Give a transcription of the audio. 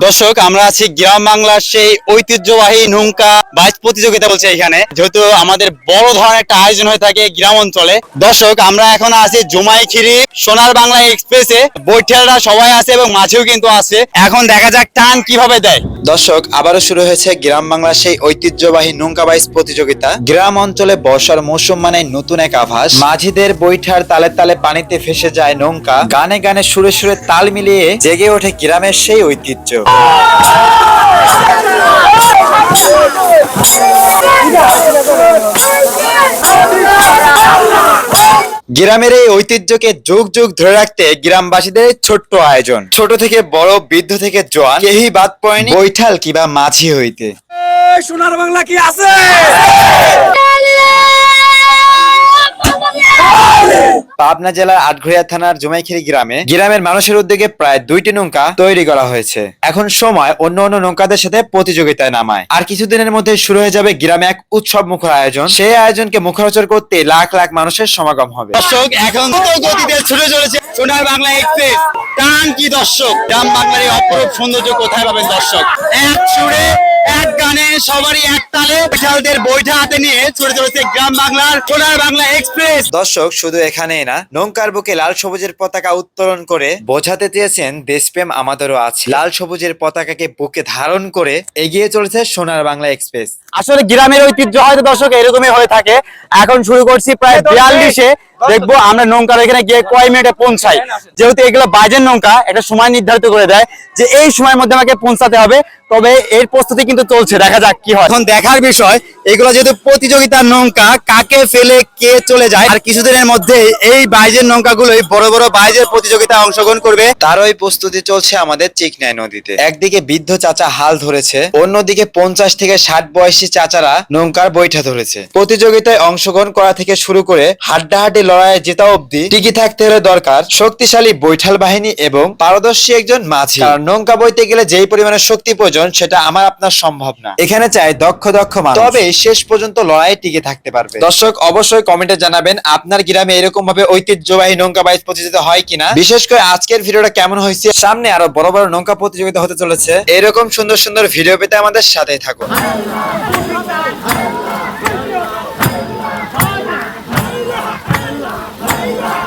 দর্শক আমরা আছি গ্রাম বাংলার সেই ঐতিহ্যবাহী নৌকা বাইচ প্রতিযোগিতা বলছে এখানে। যেহেতু আমাদের বড় ধরনের একটা আয়োজন হয়ে থাকে গ্রাম অঞ্চলে। দর্শক, আমরা এখন আছি জুমাইখিরি সোনার বাংলা এক্সপ্রেসে। বৈঠালরা সবাই আছে এবং মাঝেও কিন্তু আছে। এখন দেখা যাক টান কীভাবে দেয়। দর্শক, আবারও শুরু হয়েছে গ্রাম বাংলার সেই ঐতিহ্যবাহী নৌকা বাইচ প্রতিযোগিতা। গ্রাম অঞ্চলে বর্ষার মৌসুম মানে নতুন এক আভাস। মাঝিদের বৈঠার তালে তালে পানিতে ফেসে যায় নৌকা। গানে গানে সুরে সুরে তাল মিলিয়ে জেগে ওঠে গ্রামের সেই ঐতিহ্য। গ্রামের এই ঐতিহ্যকে যুগ যুগ ধরে রাখতে গ্রামবাসীদের ছোট্ট আয়োজন। ছোট থেকে বড়, বৃদ্ধ থেকে জোয়ান কেহি বাদ পড়েনি বৈঠাল কিবা মাঝি হইতে। সোনার বাংলা কি আছে? পাবনা জেলার আটঘরিয়া থানার জমাইখিরি গ্রামে গ্রামের মানুষের উদ্যোগে প্রায় দুইটি নৌকা তৈরি করা হয়েছে। এখন সময় অন্য অন্য নৌকাদের সাথে প্রতিযোগিতায় নামায়। আর কিছুদিনের মধ্যে শুরু হয়ে যাবে গ্রামে এক উৎসব মুখর আয়োজন। সেই আয়োজনকে মুখরোচর করতে লাখ লাখ মানুষের সমাগম হবে। দর্শক, এখন গতিতে ছুটে চলেছে সোনার বাংলা এক্সপ্রেস। কি দর্শক? গ্রাম বাংলার অপরূপ সৌন্দর্য কোথায় পাবেন দর্শক? এক গানে সবারই এক বিশালদের বৈঠা হাতে নিয়ে ছুটে চলেছে গ্রাম বাংলার সোনার বাংলা এক্সপ্রেস। দর্শক শুধু এখানেই না নৌকার বুকে লাল সবুজের পতাকা উত্তোলন করে বোঝাতে চেয়েছেন দেশপ্রেম আমাদেরও আছে। লাল সবুজের পতাকাকে বুকে ধারণ করে এগিয়ে চলেছে সোনার বাংলা এক্সপ্রেস। আসলে গ্রামের ঐতিহ্য হয়তো দর্শক এরকমই হয়ে থাকে। এখন শুরু করছি প্রায় বিয়াল্লিশে দেখব আমরা নৌকার এখানে গিয়ে কয় মিনিটে পৌঁছাই। যেহেতু এগুলো বাজের নৌকা একটা সময় নির্ধারিত করে দেয় যে এই সময়ের মধ্যে আমাকে পৌঁছাতে হবে। তবে এর প্রস্তুতি কিন্তু চলছে, দেখা যাক কি হয়। এখন দেখার বিষয়, এগুলো যেহেতু প্রতিযোগিতার নৌকা, কাকে ফেলে কে চলে যায়, আর কিছুদিনের মধ্যে এই বাইজের নৌকাগুলোই বড় বড় বাইজের প্রতিযোগিতায় অংশগ্রহণ করবে। তারই প্রস্তুতি চলছে আমাদের চিকনাই নদীতে। একদিকে বৃদ্ধ চাচা হাল ধরেছে, অন্যদিকে পঞ্চাশ থেকে ষাট বয়সী চাচারা নৌকার বৈঠা ধরেছে। প্রতিযোগিতায় অংশগ্রহণ করা থেকে শুরু করে হাড্ডাহাড্ডি লড়াইয়ে জেতা অবধি টিকে থাকতে হলে দরকার শক্তিশালী বৈঠাল বাহিনী এবং পারদর্শী একজন মাঝি। কারণ নৌকা বইতে গেলে যেই পরিমাণে শক্তি প্রয়োজন, সেটা আমার আপনার সম্ভব না। এখানে চাই দক্ষ দক্ষ মানুষ। তবে শেষ পর্যন্ত লড়াই টিকে থাকতে পারবে। দর্শক, অবশ্যই কমেন্টে জানাবেন আপনার গ্রামে এরকম ভাবে ঐতিহ্যবাহী নৌকা বাইচ প্রতিযোগিতা হয় কিনা। বিশেষ করে আজকের ভিডিওটা কেমন হয়েছে? সামনে আরও বড় বড় নৌকা প্রতিযোগিতা হতে চলেছে। এরকম সুন্দর সুন্দর ভিডিও পেতে আমাদের সাথে থাকুন। 아니다.